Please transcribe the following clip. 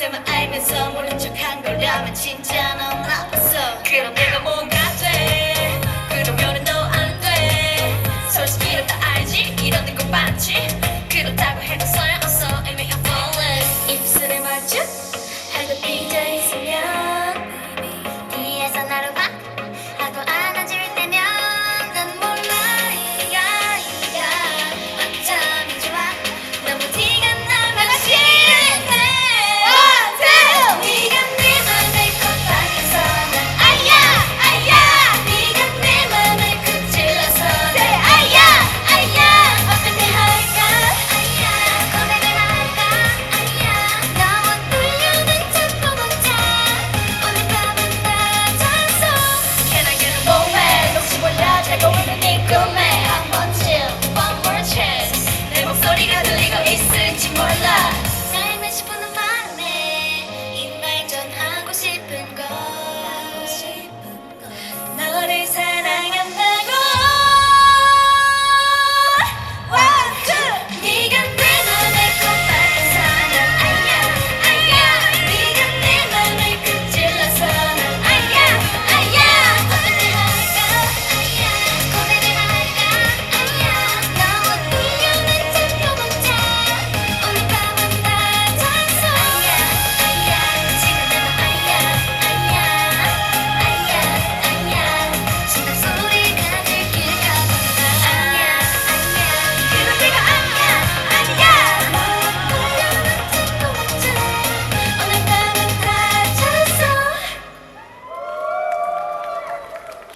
속셈은 알면서 모른 척한 거라면 진짜 넌 나빴어. 그럼 내가 뭔